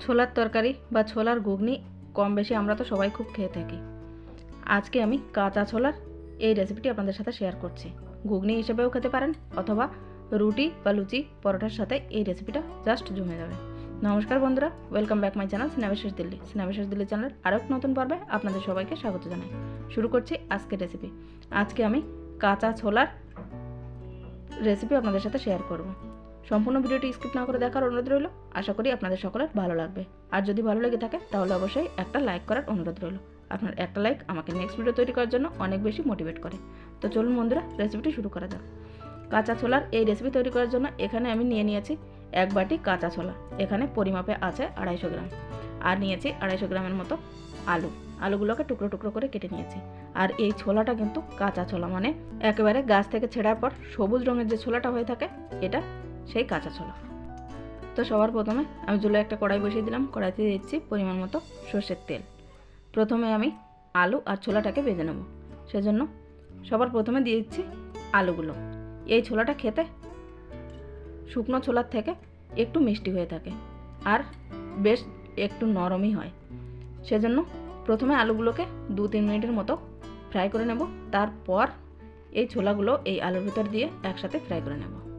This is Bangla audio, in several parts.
ছোলার তরকারি বা ছোলার ঘুগনি কম বেশি আমরা তো সবাই খুব খেয়ে থাকি। আজকে আমি কাঁচা ছোলার এই রেসিপিটি আপনাদের সাথে শেয়ার করছি। ঘুগনি হিসেবেও খেতে পারেন অথবা রুটি বা লুচি পরোটার সাথে এই রেসিপিটা জাস্ট জমে যাবে। নমস্কার বন্ধুরা ওয়েলকাম ব্যাক মাই চ্যানেল সিনেমাবিশেষ দিল্লি সিনেমাবিশেষ দিল্লি চ্যানেল আরও এক নতুন পর্বে আপনাদের সবাইকে স্বাগত জানাই। শুরু করছি আজকের রেসিপি আজকে আমি কাঁচা ছোলার রেসিপি আপনাদের সাথে শেয়ার করব। সম্পূর্ণ ভিডিওটি স্কিপ না করে দেখার অনুরোধ রইল। আশা করি আপনাদের সকলের ভালো লাগবে। আর যদি ভালো লেগে থাকে, তাহলে অবশ্যই একটা লাইক করার অনুরোধ রইল। আপনার একটা লাইক আমাকে নেক্সট ভিডিও তৈরি করার জন্য অনেক বেশি মোটিভেট করে। তো চলুন বন্ধুরা রেসিপিটি শুরু করা যাক। কাঁচা ছোলার এই রেসিপি তৈরি করার জন্য এখানে আমি নিয়ে নিয়েছি এক বাটি কাঁচা ছোলা। এখানে পরিমাপে আছে আড়াইশো গ্রাম। আর নিয়েছি আড়াইশো গ্রামের মতো আলু। আলুগুলোকে টুকরো টুকরো করে কেটে নিয়েছি। আর এই ছোলাটা কিন্তু কাঁচা ছোলা মানে একেবারে গাছ থেকে ছেঁড়ার পর সবুজ রঙের যে ছোলাটা হয়ে থাকে, এটা সেই কাঁচা ছোলা। তো সবার প্রথমে আমি চুলে একটা কড়াই বসিয়ে দিলাম, কড়াইতে দিচ্ছি পরিমাণ মতো সর্ষের তেল। প্রথমে আমি আলু আর ছোলাটাকে ভেজে নেব। সেজন্য সবার প্রথমে দিয়ে দিচ্ছি আলুগুলো। এই ছোলাটা খেতে শুকনো ছোলার থেকে একটু মিষ্টি হয়ে থাকে আর বেশ একটু নরমই হয়। সেজন্য প্রথমে আলুগুলোকে দু তিন মিনিটের মতো ফ্রাই করে নেব। তারপর এই ছোলাগুলো এই আলুর ভিতর দিয়ে একসাথে ফ্রাই করে নেব।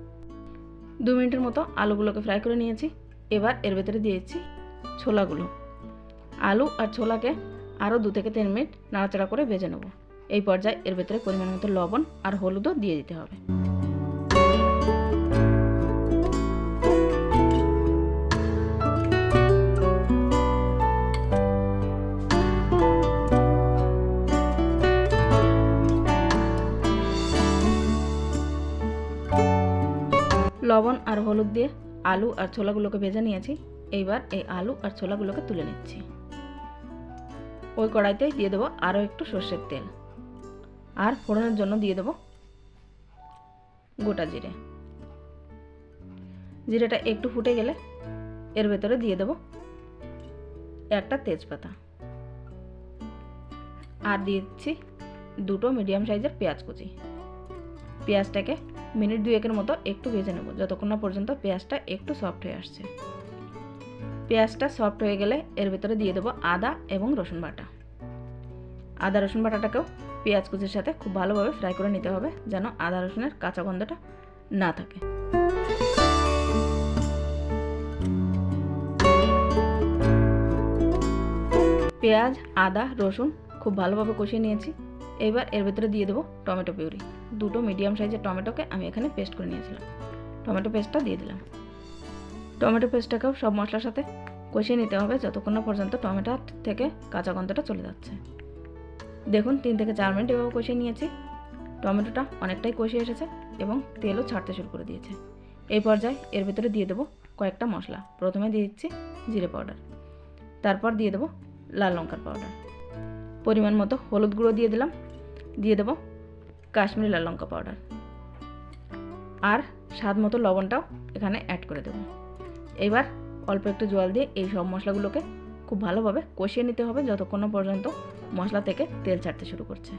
দু মিনিটের মতো আলুগুলোকে ফ্রাই করে নিয়েছি। এবার এর ভেতরে দিয়েছি ছোলাগুলো। আলু আর ছোলাকে আরও দু থেকে তিন মিনিট নাড়াচাড়া করে ভেজে নেব। এই পর্যায়ে এর ভেতরে পরিমাণ মতো লবণ আর হলুদও দিয়ে দিতে হবে। লবণ আর হলুদ দিয়ে আলু আর ছোলাগুলোকে ভেজে নিয়েছি। এইবার এই আলু আর ছোলাগুলোকে তুলে নিচ্ছি। ওই কড়াইতে দিয়ে দেবো আরও একটু সর্ষের তেল। আর ফোড়নের জন্য দিয়ে দেবো গোটা জিরে। জিরেটা একটু ফুটে গেলে এর ভেতরে দিয়ে দেবো একটা তেজপাতা। আর দিচ্ছি দুটো মিডিয়াম সাইজের পেঁয়াজ কুচি। পেঁয়াজটাকে মিনিট দুয়েকের মতো একটু ভেজে নেব। যতক্ষণ না পর্যন্ত পেঁয়াজটা একটু সফট হয়ে আসছে। পেঁয়াজটা সফট হয়ে গেলে এর ভেতরে দিয়ে দেবো আদা এবং রসুন বাটা। আদা রসুন বাটাটাকেও পেঁয়াজ কুচির সাথে খুব ভালোভাবে ফ্রাই করে নিতে হবে, যেন আদা রসুনের কাঁচা গন্ধটা না থাকে। পেঁয়াজ, আদা, রসুন খুব ভালোভাবে কষিয়ে নিয়েছি। এবার এর ভেতরে দিয়ে দেবো টমেটো পিউরি। দুটো মিডিয়াম সাইজের টমেটোকে আমি এখানে পেস্ট করে নিয়েছিলাম। টমেটো পেস্টটা দিয়ে দিলাম। টমেটো পেস্টটাকেও সব মশলার সাথে কষিয়ে নিতে হবে যতক্ষণ না পর্যন্ত টমেটো থেকে কাঁচা গন্ধটা চলে যাচ্ছে। দেখুন, তিন থেকে চার মিনিট এভাবে কষিয়ে নিয়েছি। টমেটোটা অনেকটাই কষিয়ে এসেছে এবং তেলও ছাড়তে শুরু করে দিয়েছে। এই পর্যায়ে এর ভেতরে দিয়ে দেবো কয়েকটা মশলা। প্রথমে দিয়ে দিচ্ছি জিরে পাউডার। তারপর দিয়ে দেবো লাল লঙ্কার পাউডার। পরিমাণ মতো হলুদ গুঁড়ো দিয়ে দিলাম। দিয়ে দেবো কাশ্মীরি লাল লঙ্কা পাউডার। আর স্বাদ মতো লবণটাও এখানে অ্যাড করে দেবো। এবার অল্প একটু জল দিয়ে এই সব মশলাগুলোকে খুব ভালোভাবে কষিয়ে নিতে হবে যতক্ষণ পর্যন্ত মশলা থেকে তেল ছাড়তে শুরু করছে।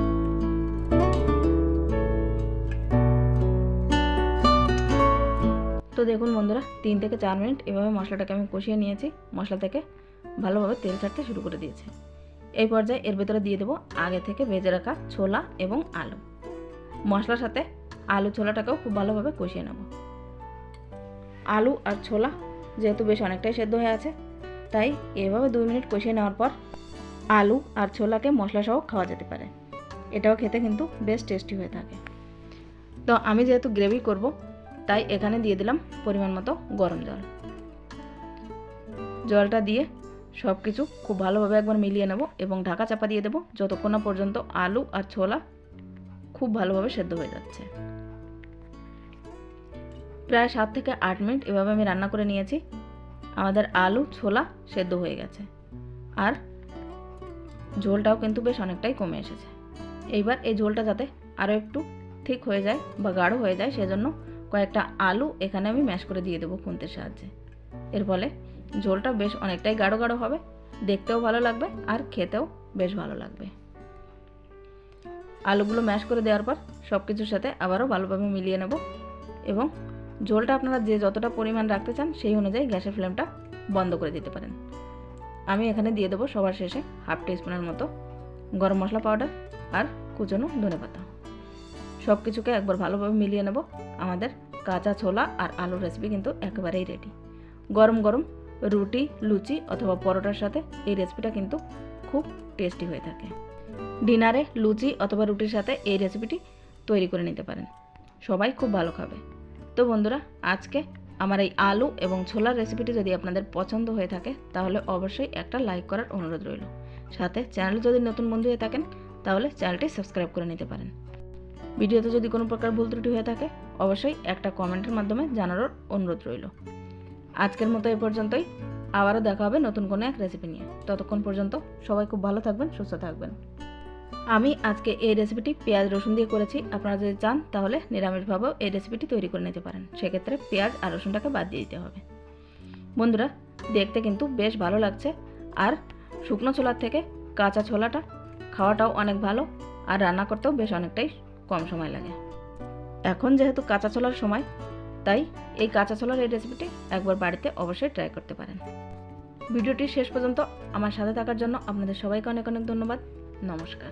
তো দেখুন বন্ধুরা, তিন থেকে চার মিনিট এভাবে মশলাটাকে আমি কষিয়ে নিয়েছি। মশলা থেকে ভালোভাবে তেল ছাড়তে শুরু করে দিয়েছে। এই পর্যায়ে এর ভেতরে দিয়ে দেবো আগে থেকে ভেজে রাখা ছোলা এবং আলু। মশলার সাথে আলু ছোলাটাকেও খুব ভালোভাবে কষিয়ে নেব। আলু আর ছোলা যেহেতু বেশ অনেকটাই সেদ্ধ হয়ে আছে, তাই এভাবে দুই মিনিট কষিয়ে নেওয়ার পর আলু আর ছোলাকে মশলা সহ খাওয়া যেতে পারে। এটাও খেতে কিন্তু বেশ টেস্টি হয়ে থাকে। তো আমি যেহেতু গ্রেভি করব, তাই এখানে দিয়ে দিলাম পরিমাণ মতো গরম জল। জলটা দিয়ে সব কিছু খুব ভালোভাবে একবার মিলিয়ে নেব এবং ঢাকা চাপা দিয়ে দেবো যতক্ষণ না পর্যন্ত আলু আর ছোলা খুব ভালোভাবে সেদ্ধ হয়ে যাচ্ছে। প্রায় সাত থেকে আট মিনিট এভাবে আমি রান্না করে নিয়েছি। আমাদের আলু, ছোলা সেদ্ধ হয়ে গেছে। আর ঝোলটাও কিন্তু বেশ অনেকটাই কমে এসেছে। এইবার এই ঝোলটা যাতে আরও একটু ঠিক হয়ে যায় বা গাঢ় হয়ে যায়, সেজন্য কয়েকটা আলু এখানে আমি ম্যাশ করে দিয়ে দেবো খুন্তির সাহায্যে। এর ফলে ঝোলটা বেশ অনেকটাই গাঢ় গাঢ় হবে। দেখতেও ভালো লাগবে আর খেতেও বেশ ভালো লাগবে। আলুগুলো ম্যাশ করে দেওয়ার পর সব কিছুর সাথে আবারও ভালোভাবে মিলিয়ে নেব এবং ঝোলটা আপনারা যে যতটা পরিমাণ রাখতে চান সেই অনুযায়ী গ্যাসের ফ্লেমটা বন্ধ করে দিতে পারেন। আমি এখানে দিয়ে দেবো সবার শেষে হাফ টিস্পুনের মতো গরম মশলা পাউডার আর কুচনো ধনে পাতা। সব কিছুকে একবার ভালোভাবে মিলিয়ে নেব। আমাদের কাঁচা ছোলা আর আলুর রেসিপি কিন্তু একেবারেই রেডি গরম গরম রুটি, লুচি অথবা পরোটার সাথে এই রেসিপিটা কিন্তু খুব টেস্টি হয়ে থাকে। ডিনারে লুচি অথবা রুটির সাথে এই রেসিপিটি তৈরি করে নিতে পারেন। সবাই খুব ভালো খাবে। তো বন্ধুরা, আজকে আমার এই আলু এবং ছোলার রেসিপিটি যদি আপনাদের পছন্দ হয়ে থাকে, তাহলে অবশ্যই একটা লাইক করার অনুরোধ রইল। সাথে চ্যানেল যদি নতুন বন্ধু হয়ে থাকেন, তাহলে চ্যানেলটি সাবস্ক্রাইব করে নিতে পারেন। ভিডিওতে যদি কোনো প্রকার ভুল ত্রুটি হয়ে থাকে, অবশ্যই একটা কমেন্টের মাধ্যমে জানানোর অনুরোধ রইল। আজকের মতো এ পর্যন্তই। আবারও দেখা হবে নতুন কোনো এক রেসিপি নিয়ে। ততক্ষণ পর্যন্ত সবাই খুব ভালো থাকবেন, সুস্থ থাকবেন। আমি আজকে এই রেসিপিটি পেঁয়াজ, রসুন দিয়ে করেছি। আপনারা যদি চান, তাহলে নিরামিষভাবেও এই রেসিপিটি তৈরি করে নিতে পারেন। সেক্ষেত্রে পেঁয়াজ আর রসুনটাকে বাদ দিয়ে দিতে হবে। বন্ধুরা, দেখতে কিন্তু বেশ ভালো লাগছে। আর শুকনো ছোলার থেকে কাঁচা ছোলাটা খাওয়াটাও অনেক ভালো আর রান্না করতেও বেশ অনেকটাই কম সময় লাগে। এখন যেহেতু কাঁচা ছোলার সময় তাই এই কাঁচা ছোলার এই রেসিপিটি একবার বাড়িতে অবশ্যই ট্রাই করতে পারেন। ভিডিওটি শেষ পর্যন্ত আমার সাথে থাকার জন্য আপনাদের সবাইকে অনেক অনেক ধন্যবাদ। নমস্কার।